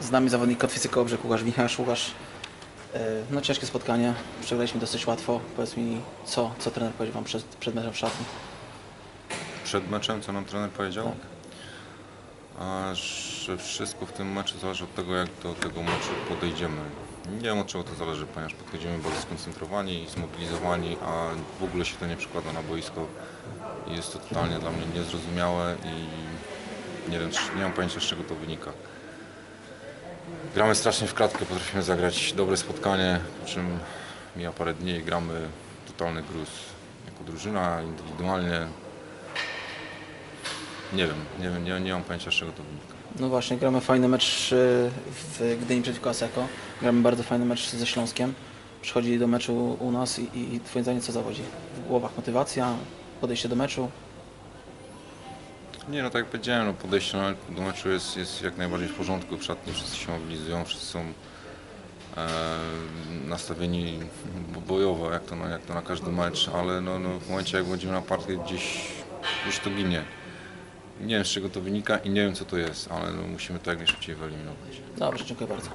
Z nami zawodnik Kotwicy Kołobrzeg, Łukasz Wichasz. Łukasz, e, no ciężkie spotkanie, przegraliśmy dosyć łatwo. Powiedz mi, co, co trener powiedział Wam przed, przed meczem w szatni? Przed meczem, co nam trener powiedział? Tak. A, że wszystko w tym meczu zależy od tego, jak do tego meczu podejdziemy. Nie wiem od czego to zależy, ponieważ podchodzimy bardzo skoncentrowani, zmobilizowani, a w ogóle się to nie przekłada na boisko. I Jest to totalnie dla mnie niezrozumiałe i nie wiem, nie mam pojęcia z czego to wynika. Gramy strasznie w klatkę, potrafimy zagrać dobre spotkanie, po czym mija parę dni i gramy totalny gruz. Jako drużyna, indywidualnie. Nie wiem, nie, wiem, nie, nie mam pojęcia z czego to wynika. No właśnie, gramy fajny mecz e, w Gdyni przeciwko Aseko. Gramy bardzo fajny mecz ze Śląskiem. Przychodzi do meczu u nas i, i, Twoim co zawodzi? W głowach motywacja, podejście do meczu? Nie no, tak jak powiedziałem, no, podejście na- do meczu jest, jest jak najbardziej w porządku. W szatni wszyscy się mobilizują, wszyscy są e, nastawieni bo- bojowo, jak to, na, jak to na każdy mecz, ale no, no, w momencie jak będziemy na partie gdzieś już to ginie. Nie wiem z czego to wynika i nie wiem co to jest, ale no, musimy to jak najszybciej wyeliminować. Dobrze, dziękuję bardzo.